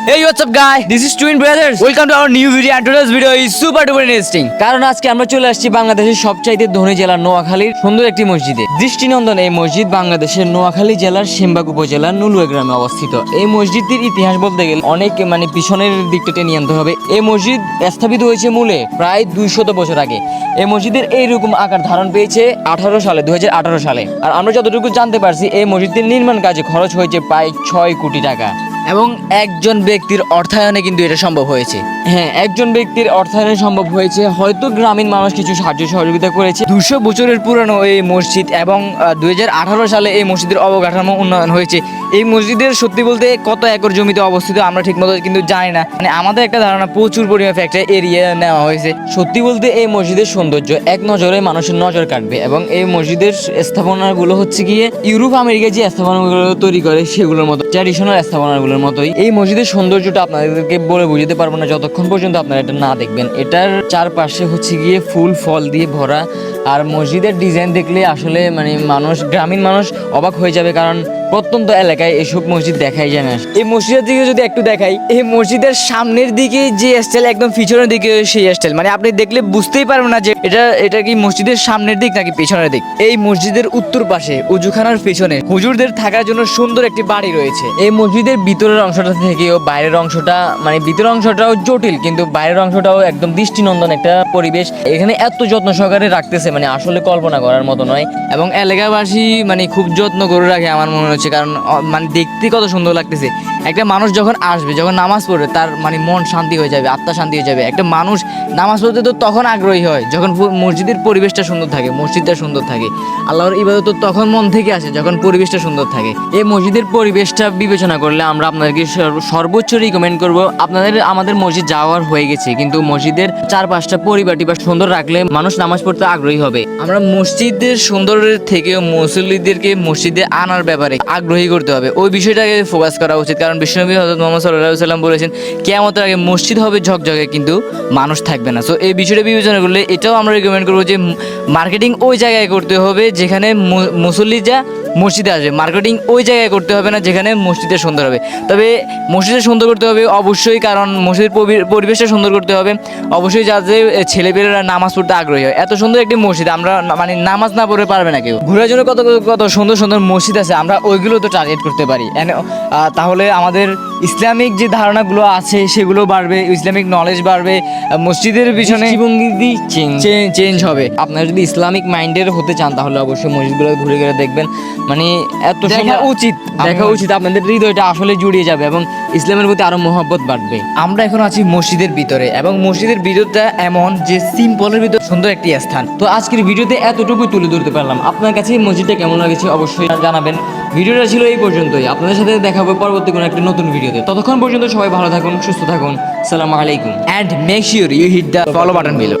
Hey, what's up, guy? This is Twin Brothers. Welcome to our new video, and today's video is super duper interesting. কারণ আজকে আমরা চলে আসছি বাংলাদেশের সবচাইতে ধনী জেলা নোয়াখালীর সুন্দর একটি মসজিদে দৃষ্টিনন্দন এই মসজিদ বাংলাদেশের নোয়াখালী জেলার সেমবাগ উপজেলার নুলুয়া গ্রামে অবস্থিত এই মসজিদটির ইতিহাস বলতে গেলে অনেক মানে পিছনের দিকটা টেনে আনতে হবে এই মসজিদ স্থাপিত হয়েছে মূলে প্রায় দুইশত বছর আগে এই মসজিদের এইরকম আকার ধারণ পেয়েছে আঠারো সালে দুই হাজার আঠারো সালে আর আমরা যতটুকু জানতে পারছি এই মসজিদটির নির্মাণ কাজে খরচ হয়েছে প্রায় ছয় কোটি টাকা এবং একজন ব্যক্তির অর্থায়নে কিন্তু এটা সম্ভব হয়েছে। হ্যাঁ একজন ব্যক্তির অর্থায়নে সম্ভব হয়েছে, হয়তো গ্রামীণ মানুষ কিছু সাহায্য সহযোগিতা করেছে। দুশো বছরের পুরানো এই মসজিদ এবং দু হাজার আঠারো সালে এই মসজিদের অবকাঠামো উন্নয়ন হয়েছে। এই মসজিদের সত্যি বলতে কত একর জমিতে অবস্থিত আমরা ঠিকমতো কিন্তু জানি না। মানে আমাদের একটা ধারণা, প্রচুর পরিমাণে একটা এরিয়া নেওয়া হয়েছে। সত্যি বলতে এই মসজিদের সৌন্দর্য এক নজরে মানুষের নজর কাটবে এবং এই মসজিদের স্থাপনাগুলো হচ্ছে গিয়ে ইউরোপ, আমেরিকা যে স্থাপনাগুলো তৈরি করে সেগুলোর মতো ট্র্যাডিশনাল স্থাপনাগুলোর মতোই। এই মসজিদের সৌন্দর্যটা আপনাদেরকে বলে বুঝতে পারব না যতক্ষণ পর্যন্ত আপনারা এটা না দেখবেন। এটার চারপাশে হচ্ছে গিয়ে ফুল, ফল দিয়ে ভরা। আর মসজিদের ডিজাইন দেখলে আসলে মানে মানুষ, গ্রামীণ মানুষ অবাক হয়ে যাবে কারণ প্রত্যন্ত এলাকায় এসব মসজিদ দেখাই যায় না। এই মসজিদের দিকে যদি একটু দেখাই, এই মসজিদের সামনের দিকে যে স্টাইল একদম পিছনের দিকে সেই স্টাইল মানে আপনি দেখলে বুঝতেই পারবেন না যে এটা এটা কি মসজিদের সামনের দিক নাকি পেছনের দিক। এই মসজিদের উত্তর পাশে উজুখানার পেছনে হুজুরদের থাকার জন্য সুন্দর একটি বাড়ি রয়েছে। এই মসজিদের ভিতরের অংশটা থেকেও বাইরের অংশটা মানে ভিতরের অংশটাও জটিল, কিন্তু বাইরের অংশটাও একদম দৃষ্টিনন্দন একটা পরিবেশ। এখানে এত যত্ন সহকারে রাখতেছে মানে আসলে কল্পনা করার মতো নয়। এবং এলাকাবাসী মানে খুব যত্ন করে রাখে, আমার মনে হচ্ছে কারণ মানে দেখতে কত সুন্দর লাগতেছে। একটা মানুষ যখন আসবে, যখন নামাজ পড়বে, তার মানে মন শান্তি হয়ে যাবে, আত্মা শান্তি হয়ে যাবে। একটা মানুষ নামাজ পড়তে তো তখন আগ্রহী হয়, যখন মসজিদের পরিবেশটা সুন্দর থাকে, মসজিদটা সুন্দর থাকে। আল্লাহর ইবাদত তো তখন মন থেকে আসে, যখন পরিবেশটা সুন্দর থাকে। এই মসজিদের পরিবেশটা বিবেচনা করলে আমরা আপনাদেরকে সর্ব- সর্বোচ্চ রিকমেন্ড করব, আপনাদের আমাদের মসজিদ যাওয়ার হয়ে গেছে, কিন্তু মসজিদের চারপাশটা পরিবারটি বা সুন্দর রাখলে মানুষ নামাজ পড়তে আগ্রহী হবে। আমরা মসজিদের সুন্দরের থেকেও মুসল্লিদেরকে মসজিদে আনার ব্যাপারে আগ্রহী করতে হবে। ওই বিষয়টাকে ফোকাস করা উচিত, কারণ বিশ্বনবী হজরত মোহাম্মদ সাল্লাহ সাল্লাম বলেছেন, কেয়ামতের আগে মসজিদ হবে ঝকঝকে, কিন্তু মানুষ থাকবে না। সো এই বিষয়টা বিবেচনা করলে এটাও আমরা রিকমেন্ড করব যে মার্কেটিং ওই জায়গায় করতে হবে যেখানে মুসল্লি যা মসজিদে আসবে। মার্কেটিং ওই জায়গায় করতে হবে না যেখানে মসজিদে সুন্দর হবে। তবে মসজিদে সুন্দর করতে হবে অবশ্যই, কারণ মসজিদের পরিবেশটা সুন্দর করতে হবে। অবশ্যই যাতে ছেলেপেলেরা নামাজ পড়তে আগ্রহী হয়। এত সুন্দর একটি মসজিদ, আমরা মানে নামাজ না পড়ে পারবে না কেউ। ঘোরার জন্য কত, কত- সুন্দর সুন্দর মসজিদ আছে, আমরা ওইগুলো তো টার্গেট করতে পারি। তাহলে আমাদের ইসলামিক যে ধারণাগুলো আছে সেগুলো বাড়বে ইসলামিক নলেজ বাড়বে মসজিদের পিছনে দৃষ্টিভঙ্গি চেঞ্জ হবে। আপনারা যদি ইসলামিক মাইন্ডের হতে চান তাহলে অবশ্যই মসজিদগুলো ঘুরে ঘুরে দেখবেন। মানে এত দেখা উচিত। দেখা উচিত আপনাদের হৃদয়টা আসলে জুড়িয়ে যাবে এবং ইসলামের প্রতি আরও মহব্বত বাড়বে। আমরা এখন আছি মসজিদের ভিতরে এবং মসজিদের ভিতরটা এমন যে সিম্পলের ভিতর সুন্দর একটি স্থান। তো আজকের ভিডিওতে এতটুকুই তুলে ধরতে পারলাম। আপনার কাছে মসজিদটা কেমন লাগেছে অবশ্যই জানাবেন। ভিডিওটা ছিল এই পর্যন্তই। আপনাদের সাথে দেখা হবে পরবর্তী কোনো একটা নতুন ভিডিওতে। ততক্ষণ পর্যন্ত সবাই ভালো থাকুন, সুস্থ থাকুন। সালাম আলাইকুম। And make sure you hit the follow button below